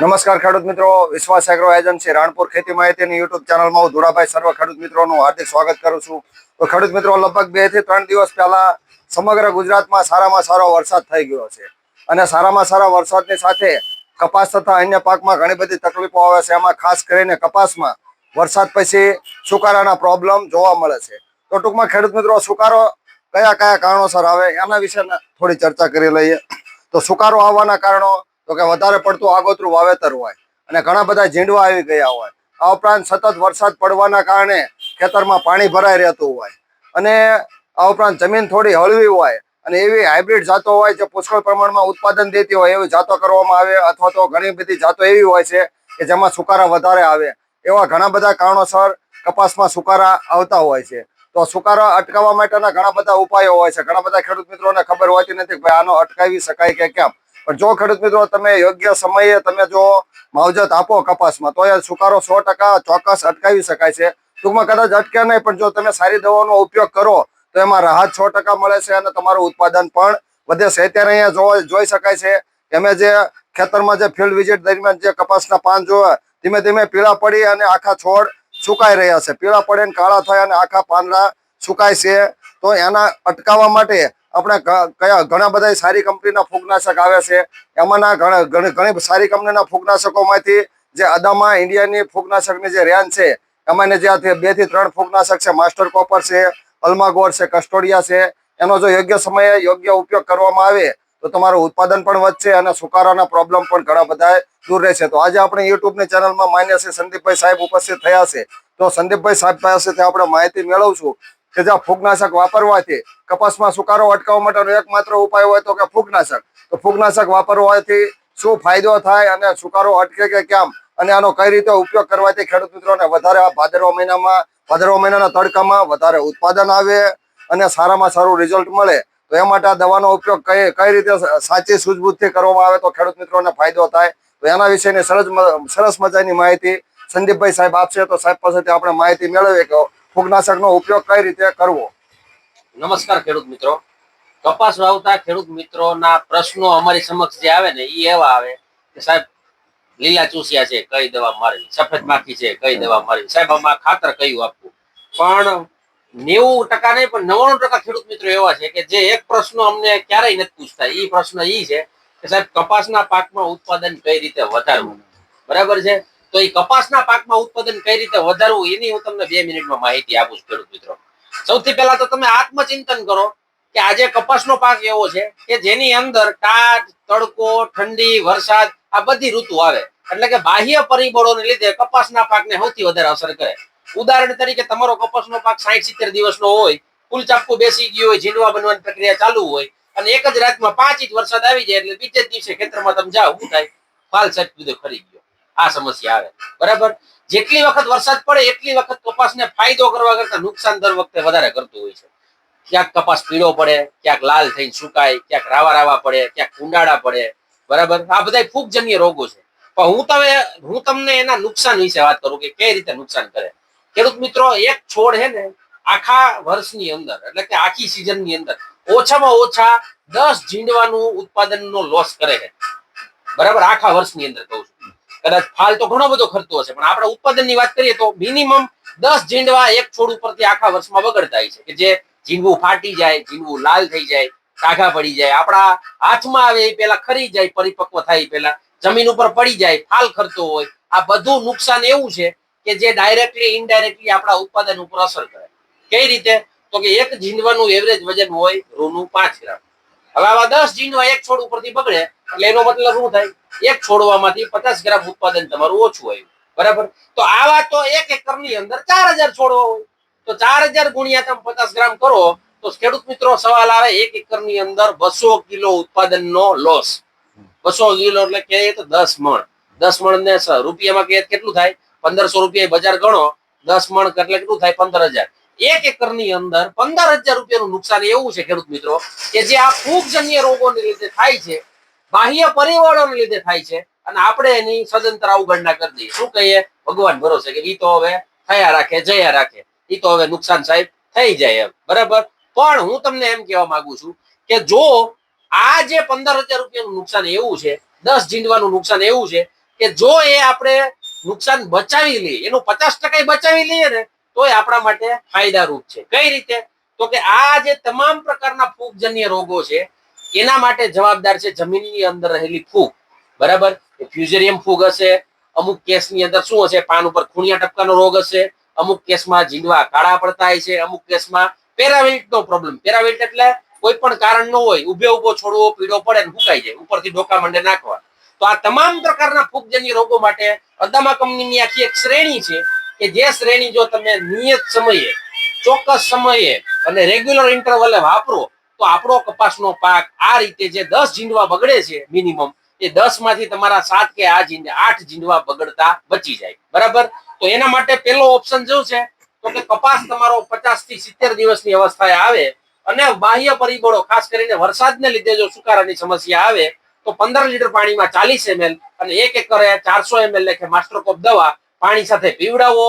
નમસ્કાર ખેડૂત મિત્રો. વિશ્વાસ એગ્રો એજન્સી રાણપુર ખેતી માહિતીની યુટ્યુબ ચેનલમાં હું ધુડાભાઈ સર્વ ખેડૂત મિત્રોનું હાર્દિક સ્વાગત કરું છું. તો ખેડૂત મિત્રો, લગભગ બેથી ત્રણ દિવસ પહેલા સમગ્ર ગુજરાતમાં સારામાં સારો વરસાદ થઈ ગયો છે. અને સારામાં સારા વરસાદની સાથે કપાસ તથા અન્ય પાકમાં ઘણી બધી તકલીફો આવે છે. એમાં ખાસ કરીને કપાસમાં વરસાદ પછી સુકારાના પ્રોબ્લેમ જોવા મળે છે. તો ટૂંકમાં ખેડૂત મિત્રો, સુકારો કયા કયા કારણોસર આવે એના વિશે થોડી ચર્ચા કરી લઈએ. તો સુકારો આવવાના કારણો તો કે વધારે પડતું આગોતરું વાવેતર હોય અને ઘણા બધા ઝીંડવા આવી ગયા હોય. આ ઉપરાંત સતત વરસાદ પડવાના કારણે ખેતરમાં પાણી ભરાઈ રહેતું હોય. અને આ ઉપરાંત જમીન થોડી હળવી હોય અને એવી હાઇબ્રિડ જાતો હોય જે પુષ્કળ પ્રમાણમાં ઉત્પાદન દેતી હોય એવી જાતો કરવામાં આવે અથવા તો ઘણી બધી જાતો એવી હોય છે કે જેમાં સુકારા વધારે આવે. એવા ઘણા બધા કારણોસર કપાસમાં સુકારા આવતા હોય છે. તો સુકારા અટકાવવા માટેના ઘણા બધા ઉપાયો હોય છે. ઘણા બધા ખેડૂત મિત્રોને ખબર હોતી નથી કે ભાઈ આનો અટકાવી શકાય કે કેમ? પણ જો ખેડૂત મિત્રો તમે યોગ્ય સમયે તમે જો માવજત આપો કપાસમાં, તો એ સુકારો સો ચોક્કસ અટકાવી શકાય છે. ટૂંકમાં કદાચ અટકે નહીં, પણ જો તમે સારી દવાનો ઉપયોગ કરો, તો એમાં રાહત ટકા મળે છે અને તમારું ઉત્પાદન પણ વધે છે. અત્યારે અહીંયા જોઈ શકાય છે અમે જે ખેતરમાં જે ફિલ્ડ વિઝિટ દરમિયાન જે કપાસના પાન જોવા ધીમે ધીમે પીળા પડી અને આખા છોડ સુકાઈ રહ્યા છે. પીળા પડે ને કાળા થાય અને આખા પાંદડા સુકાય છે. તો એના અટકાવવા માટે આપણે કયા ઘણા બધા સારી કંપનીના ફૂગનાશક આવે છે, એમાંના ઘણા, ઘણી સારી કંપનીના ફૂગનાશકોમાંથી જે અદામા ઇન્ડિયાની ફૂગનાશકની જે રેન્જ છે એમાં જે બેથી ત્રણ ફૂગનાશક છે, માસ્ટર કોપર છે, અલ્માગોર છે, કસ્ટોડિયા છે, એનો જો યોગ્ય સમયે યોગ્ય ઉપયોગ કરવામાં આવે, તો તમારું ઉત્પાદન પણ વધશે અને સુકારાના પ્રોબ્લેમ પણ ઘણા બધા દૂર રહેશે. તો આજે આપણે યુટ્યુબની ચેનલમાં માન્ય છે સંદીપભાઈ સાહેબ ઉપસ્થિત થયા છે. તો સંદીપભાઈ સાહેબ પાસેથી આપણે માહિતી મેળવશું કે જ્યાં ફૂગનાશક વાપરવાથી કપાસમાં સુકારો અટકાવવા માટેનો એકમાત્ર ઉપાય હોય તો કે ફૂગનાશક. તો ફૂગનાશક વાપરવાથી શું ફાયદો થાય અને સુકારો અટકે કે કેમ? અને આનો કઈ રીતે ઉપયોગ કરવાથી ખેડૂત મિત્રોને વધારે આ ભાદરવા મહિનામાં, ભાદરવા મહિનાના તડકામાં વધારે ઉત્પાદન આવે અને સારામાં સારું રિઝલ્ટ મળે? તો એ માટે આ દવાનો ઉપયોગ કઈ કઈ રીતે સાચી સૂઝબૂઝથી કરવામાં આવે તો ખેડૂત મિત્રોને ફાયદો થાય? તો એના વિશેની સરસ સરસ મજાની માહિતી સંદીપભાઈ સાહેબ આપશે. તો સાહેબ પાસેથી આપણે માહિતી મેળવીએ કે ફૂગનાશકનો ઉપયોગ કઈ રીતે કરવો? નમસ્કાર ખેડૂત મિત્રો. કપાસ વાવતા ખેડૂત મિત્રોના પ્રશ્નો અમારી સમક્ષ જે આવે ને એ એવા આવે કે સાહેબ, લીલા ચૂસિયા છે, કઈ દવા મારવી? સફેદ માખી છે, કઈ દવા મારવી? સાહેબ, આમાં ખાતર કયું આપવું? પણ નેવું ટકા નહીં, પણ નવ્વાણું ટકા ખેડૂત મિત્રો એવા છે કે જે એક પ્રશ્ન અમને ક્યારેય નથી પૂછતા. એ પ્રશ્ન એ છે કે સાહેબ, કપાસના પાકમાં ઉત્પાદન કઈ રીતે વધારવું? બરાબર છે? તો એ કપાસના પાકમાં ઉત્પાદન કઈ રીતે વધારવું, એની હું તમને બે મિનિટમાં માહિતી આપું છું, ખેડૂત મિત્રો. સૌથી પહેલા તો તમે આત્મચિંતન કરો કે આજે કપાસનો પાક એવો છે કે જેની અંદર ટાટ તડકો, ઠંડી, વરસાદ, આ બધી ઋતુ આવે. એટલે કે બાહ્ય પરિબળોને લીધે કપાસના પાકને સૌથી વધારે અસર કરે. ઉદાહરણ તરીકે તમારો કપાસનો પાક સાઠ સિત્તેર દિવસનો હોય, ફૂલ ચાપકું બેસી ગયું હોય ઝીંડવા બનવાની પ્રક્રિયા ચાલુ હોય, અને એક જ રાતમાં પાંચ ઇંચ વરસાદ આવી જાય એટલે બીજે દિવસે ખેતરમાં તમે જાઓ શું થાય ફાલ સાહેબ બધો ખરી આ સમસ્યા આવે. બરાબર? જેટલી વખત વરસાદ પડે, એટલી વખત કપાસને ફાયદો કરવા કરતા નુકસાન દર વખતે વધારે કરતું હોય છે. ક્યાંક કપાસ પીળો પડે, ક્યાંક લાલ થઈને સુકાય, ક્યાંક રાવા રાવા પડે, ક્યાંક કુંડાળા પડે. બરાબર? આ બધા ફૂગજન્ય રોગો છે. પણ હું તમે, હું તમને એના નુકસાન વિશે વાત કરું કે કઈ રીતે નુકસાન કરે. ખેડૂત મિત્રો, એક છોડ છે ને, આખા વર્ષની અંદર, એટલે કે આખી સિઝનની અંદર, ઓછામાં ઓછા દસ ઝીંડવાનું ઉત્પાદનનો લોસ કરે છે. બરાબર? આખા વર્ષની અંદર કહું છું. કદાચ ફાલ તો ઘણો બધો ખર્ચો હશે, પણ આપણે ઉત્પાદનની વાત કરીએ તો મિનિમમ દસ ઝીંડવા એક છોડ ઉપરથી આખા વર્ષમાં બગડતા હોય છે કે જે ઝીંડવું ફાટી જાય ઝીંડવું લાલ થઈ જાય કાઘા પડી જાય, આપણા હાથમાં આવે એ પેલા ખરી જાય, પરિપક્વ થાય પેલા જમીન ઉપર પડી જાય, ફાલ ખર્ચો હોય, આ બધું નુકસાન એવું છે કે જે ડાયરેક્ટલી ઇનડાયરેક્ટલી આપણા ઉત્પાદન ઉપર અસર કરે. કઈ રીતે? તો કે એક ઝીંડવાનું એવરેજ વજન હોય રૂનું પાંચ ગ્રામ. હવે આવા દસ ઝીંડવા એક છોડ ઉપરથી બગડે, એટલે એનો મતલબ શું થાય? એક છોડવામાંથી પચાસ ગ્રામ ઉત્પાદન તમારું ઓછું આવ્યું બરાબર? તો આવા તો એક એકરની અંદર ચાર હજાર છોડવા હોય. તો ચાર હજાર ગુણ્યા તમે પચાસ ગ્રામ કરો, તો ખેડૂત મિત્રો સવાલ આવે, એક એકરની અંદર બસો કિલો ઉત્પાદનનો લોસ. બસો કિલો એટલે કે દસ મણ. દસ મણ ને રૂપિયામાં કે કેટલું થાય? પંદરસો રૂપિયા બજાર ગણો, દસ મણ એટલે કેટલું થાય? પંદર હજાર. એક એકરની અંદર પંદર હજાર રૂપિયાનું નુકસાન એવું છે ખેડૂત મિત્રો, કે જે આ ફૂગજન્ય રોગોને લીધે થાય છે બાહ્ય પરિબળોને લીધે થાય છે અને આપણે એની સદંતર અવગણના કરી દઈએ. શું કહીએ? ભગવાન ભરોસે કે ઈ તો હવે થયા રાખે, જયા રાખે. ઈ તો હવે નુકસાન સાહેબ થઈ જાય એમ. બરાબર? પણ હું તમને એમ કહેવા માંગુ છું કે જો આ જે પંદર હજાર રૂપિયાનું નુકસાન એવું છે, દસ જીંદવાનું નુકસાન એવું છે, કે જો એ આપણે નુકસાન બચાવી લઈએ, એનું પચાસ ટકા બચાવી લઈએ ને તો એ આપણા માટે ફાયદારૂપ છે. કઈ રીતે? તો કે આ જે તમામ પ્રકારના ફૂગજન્ય રોગો છે એના માટે જવાબદાર છે જમીનની અંદર રહેલી ફૂગ. બરાબર? ફ્યુઝેરિયમ ફૂગ હશે, અમુક કેસની અંદર શું હશે? પાન ઉપર ખૂણિયા ટપકાનો રોગ હશે, અમુક કેસમાં જીંડવા કાળા પડતા હોય છે, અમુક કેસમાં પેરાવિલ્ટ નો પ્રોબ્લેમ પેરાવેલ્ટ એટલે કોઈ પણ કારણ ન હોય ઉભે ઊભો છોડવો, પીળો પડે ને હુકાઈ જાય, ઉપરથી ડોકા મંડે નાખવા. તો આ તમામ પ્રકારના ફૂગજન્ય રોગો માટે અદામા કંપનીની આખી એક શ્રેણી છે કે જે શ્રેણી જો તમે નિયત સમયે, ચોક્કસ સમયે અને રેગ્યુલર ઇન્ટરવલે વાપરો તો આપણો કપાસનો પાક આ રીતે જે દસ જીંડવા બગડે છે મિનિમમ એ દસમાંથી તમારા સાત કે આ જીંડ, આઠ જીંડવા બગડતા બચી જાય. બરાબર? તો એના માટે પેલો ઓપ્શન શું છે, તો કે કપાસ તમારો પચાસથી સિત્તેર દિવસની અવસ્થાએ આવે અને બાહ્ય પરિબળો, ખાસ કરીને વરસાદને લીધે જો સુકારાની સમસ્યા આવે, તો પંદર લીટર પાણીમાં ચાલીસ એમએલ અને એક એકરે ચારસો એમએલ લેખે માસ્ટરકોપ દવા પાણી સાથે પીવડાવો,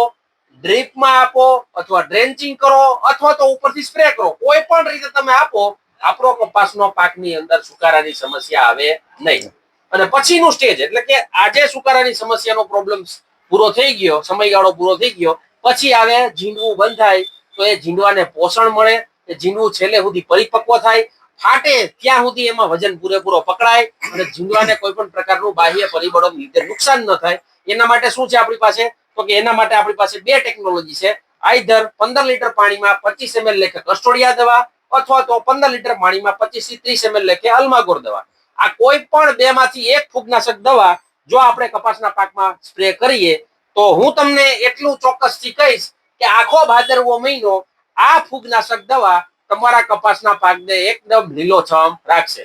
ડ્રીપમાં આપો અથવા ડ્રેન્ચિંગ કરો અથવા તો ઉપરથી સ્પ્રે કરો. કોઈ પણ રીતે તમે આપો આપણો કપાસનો પાકની અંદર સુકારાની સમસ્યા આવે નહીં. અને પછીનું સ્ટેજ એટલે કે આજે સુકારાની સમસ્યાનો પ્રોબ્લેમ પૂરો થઈ ગયો, સમયગાળો પૂરો થઈ ગયો, પછી આવે ઝીંડવું બંધ થાય તો એ ઝીંડવાને પોષણ મળે, એ ઝીંડવું છેલ્લે સુધી પરિપક્વ થાય, ફાટે ત્યાં સુધી એમાં વજન પૂરેપૂરો પકડાય, અને ઝીંડવાને કોઈ પણ પ્રકારનું બાહ્ય પરિબળો લીધે નુકસાન ન થાય. એના માટે શું છે આપણી પાસે? તો કે એના માટે આપણી પાસે બે ટેકનોલોજી છે. આઈધર પંદર લીટર પાણીમાં પચીસ એમએલ લેખે કસ્ટોડિયા દવા અથવા તો પંદર લીટર પાણીમાં પચીસથી ત્રીસ એમએલ લેખે અલ્માગોર દવા આ કોઈ પણ બે માંથી એક ફૂગનાશક દવા જો આપણે કપાસના પાકમાં સ્પ્રે કરીએ, તો હું તમને એટલું ચોક્કસથી કહીશ કે આખો ભાદરવો મહિનો આ ફૂગનાશક દવા તમારા કપાસના પાકને એકદમ લીલોછમ રાખશે.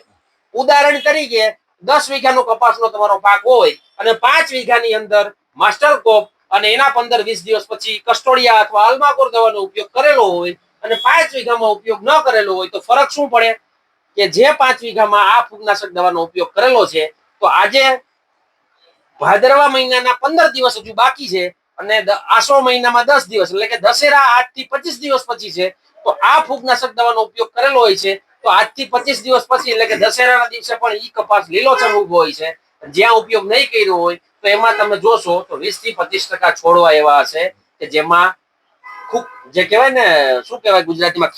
ઉદાહરણ તરીકે, દસ વીઘાનો કપાસનો તમારો પાક હોય અને પાંચ વીઘાની અંદર માસ્ટર કોપ અને એના પંદર વીસ દિવસ પછી કસ્ટોડિયા અથવા અલ્માકોર દવાનો ઉપયોગ કરેલો હોય અને પાંચ વીઘામાં ઉપયોગ ન કરેલો હોય તો ફરક શું પડે? કે જે પાંચ વીઘામાં આ ફૂગનાશક દવાનો ઉપયોગ કરેલો છે, તો આજે ભાદરવા મહિનાના પંદર દિવસ હજુ બાકી છે અને આસો મહિનામાં દસ દિવસ, એટલે કે દશેરા આઠથી પચીસ દિવસ પછી છે, તો આ ફૂગનાશક દવાનો ઉપયોગ કરેલો હોય છે, તો આજથી પચીસ દિવસ પછી, એટલે કે દશેરાના દિવસે પણ ઈ કપાસ લીલોછમ ઊભો હોય છે. જ્યાં ઉપયોગ નહીં કર્યો હોય, તો એમાં તમે જોશો તો વીસથી પચીસ ટકા છોડવા એવા હશે કે જેમાં ખૂબ જે કહેવાય ને શું કહેવાય ગુજરાતીમાં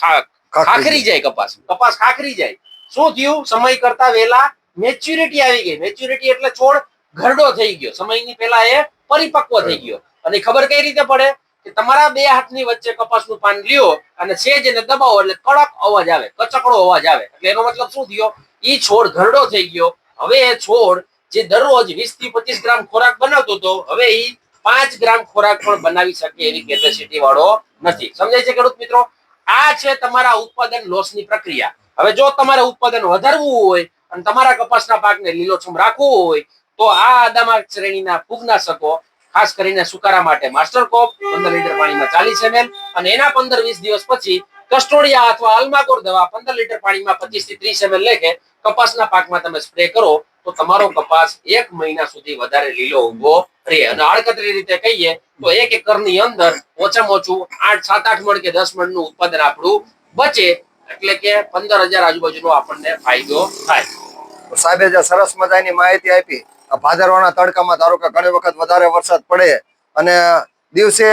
ખાખરી જાય કપાસ. કપાસ ખાખરી જાય. શું થયું? સમય કરતા વેલા મેચ્યુરિટી આવી ગઈ. મેચ્યુરિટી એટલે છોડ ઘરડો થઈ ગયો. સમયની પહેલા એ પરિપક્વ થઈ ગયો. અને ખબર કઈ રીતે પડે? કે તમારા બે હાથની વચ્ચે કપાસનું પાન લ્યો અને સેજ એને દબાવો એટલે કડક અવાજ આવે કચકડો અવાજ આવે. એટલે એનો મતલબ શું થયો? ઈ છોડ ઘરડો થઈ ગયો. હવે એ છોડ જે દરરોજ વીસથી પચીસ ગ્રામ ખોરાક બનાવતો હતો હવે ઈ પાંચ ગ્રામ ખોરાક પણ બનાવી શકે એવી કેપેસિટી વાળો નથી. સમજાય છે ખેડૂત મિત્રો? આ છે તમારા ઉત્પાદન લોસની પ્રક્રિયા. હવે જો તમારે ઉત્પાદન વધારવું હોય અને તમારા કપાસના પાકને લીલોછમ રાખવું હોય, તો આ આદામા શ્રેણીના ફૂગનાશકો, ખાસ કરીને સુકારા માટે માસ્ટર કોપ, પંદર લીટર પાણીમાં ચાલીસ એમએલ અને એના પંદર વીસ દિવસ પછી કસ્ટોડિયા અથવા અલ્માકોર દવા પંદર લીટર પાણીમાં પચીસથી ત્રીસ એમએલ લેખે કપાસના પાકમાં તમે સ્પ્રે કરો તો તમારો કપાસ એક મહિના સુધી વધારે લીલો ઊભો રહે. અને આડકતરી રીતે કહીએ તો એક એકરની અંદર ઓછામાં ઓછું આઠ, સાત, આઠ મણ કે દસ મણનું ઉત્પાદન આપણું બચે. એટલે કે પંદર હજાર આજુબાજુનો આપણને ફાયદો થાય. સાહેબે જે સરસ મજાની માહિતી આપી ભાદરવાના તડકામાં ધારો કે ઘણી વખત વધારે વરસાદ પડે અને દિવસે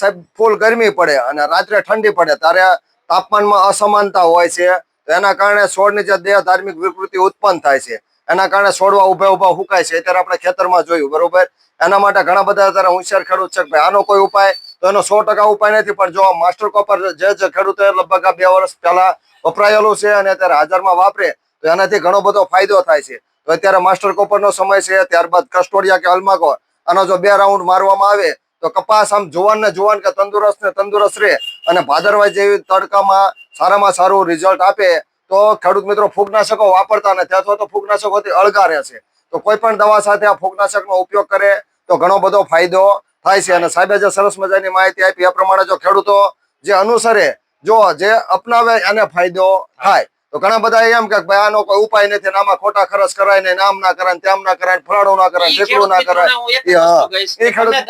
સાહેબ ફૂલ ગરમી પડે અને રાત્રે ઠંડી પડે, ત્યારે તાપમાનમાં અસમાનતા હોય છે. એના કારણે છોડની જે દેહ ધાર્મિક વિકૃતિ ઉત્પન્ન થાય છે. એના કારણે છોડવા ઊભા ઊભા હુકાય છે. અત્યારે આપણે ખેતરમાં જોયું, બરોબર? એના માટે ઘણા બધા અત્યારે હોશિયાર ખેડૂત છે. ભાઈ આનો કોઈ ઉપાય, તો એનો સો ટકા ઉપાય નથી. પણ જો માસ્ટર કોપર જે જે ખેડૂતોએ લગભગ બે વર્ષ પહેલા વપરાયેલું છે અને અત્યારે હાજરમાં વાપરે, તો એનાથી ઘણો બધો ફાયદો થાય છે. તો અત્યારે માસ્ટર કોપરનો સમય છે, ત્યારબાદ કસ્ટોડિયા કે અલમાકો આનો જો બે રાઉન્ડ મારવામાં આવે, તો કપાસ આમ જુવાન ને જુવાન કે તંદુરસ્ત ને તંદુરસ્ત રહે અને ભાદરવા જેવી તડકામાં સારામાં સારું રિઝલ્ટ આપે તો ખેડૂત મિત્રો ફૂગનાશકો વાપરતા નથી અથવા તો ફૂગનાશકોથી અળગા રહે છે. તો કોઈ પણ દવા સાથે આ ફૂગનાશકનો ઉપયોગ કરે તો ઘણો બધો ફાયદો થાય છે. અને સાહેબે જે સરસ મજાની માહિતી આપી એ પ્રમાણે જો ખેડૂતો જે અનુસરે જો જે અપનાવે એને ફાયદો થાય. તો ઘણા બધા એમ કે ભાઈ આનો કોઈ ઉપાય નથી આમાં ખોટા ખર્ચ કરાય ને આમ ના કરાય તેમ ના કરાય ને ના કરાય ઈ ના કરાય.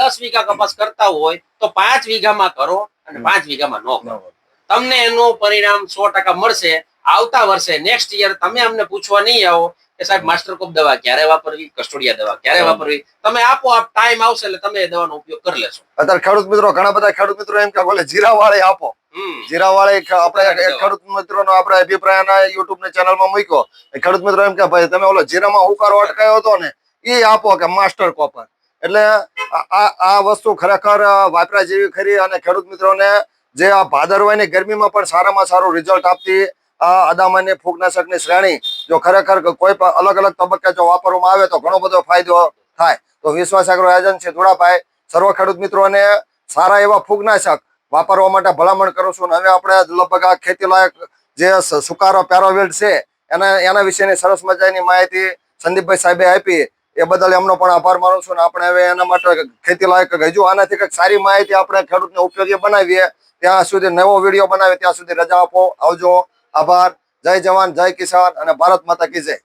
દસ વીઘા કપાસ કરતા હોય તો પાંચ વીઘામાં કરો અને પાંચ વીઘામાં ન કરો. તમને એનું પરિણામ સો ટકા મળશે આવતા વર્ષે નેક્સ્ટ યર તમે અમને પૂછવા નહીં આવો કે સાહેબ માસ્ટર કોપ દવા ક્યારે વાપરવી કસ્ટોડિયા દવા ક્યારે વાપરવી? તમે આપો આપ ટાઈમ આવશે એટલે તમે એ દવાનો ઉપયોગ કરી લેશો. અત્યારે ખેડૂત મિત્રો ઘણા બધા ખેડૂત મિત્રો એમ કે બોલે જીરા વાળે આપો જીરા વાળે આપણે ખેડૂત મિત્રો નો આપણે અભિપ્રાય યુટ્યુબ ને ચેનલમાં મૂક્યો ખેડૂત મિત્રો એમ કે ભાઈ તમે ઓલો જીરામાં હુકારો અટકાયો હતો ને એ આપો કે માસ્ટર કોપર એટલે આ આ- આ વસ્તુ ખરેખર વાપરા જેવી ખરી અને ખેડૂત મિત્રોને જે આ ભાદરવાની ગરમીમાં પણ સારામાં સારું રિઝલ્ટ આપતી આ અદામાન્ય ફૂગનાશકની શ્રેણી જો ખરેખર કોઈ પણ અલગ અલગ તબક્કે જો વાપરવામાં આવે તો ઘણો બધો ફાયદો થાય. તો વિશ્વાસ એગ્રો એજન્સી ધોળાભાઈ. સર્વ ખેડૂત મિત્રોને સારા એવા ફૂગનાશક વાપરવા માટે ભલામણ કરું છું. હવે આપણે લગભગ આ ખેતી લાયક જે સુકારો પેરોવેલ્ડ છે, એના એના વિશેની સરસ મજાની માહિતી સંદીપભાઈ સાહેબે આપી. એ બદલ એમનો પણ આભાર માનું છું. આપણે હવે એના માટે ખેતી લાયક હજુ આનાથી કંઈક સારી માહિતી આપણે ખેડૂતને ઉપયોગી બનાવીએ. ત્યાં સુધી નવો વીડિયો બનાવીએ, ત્યાં સુધી રજા આપો. આવજો. આભાર. જય જવાન જય કિસાન અને ભારત માતા કી જય.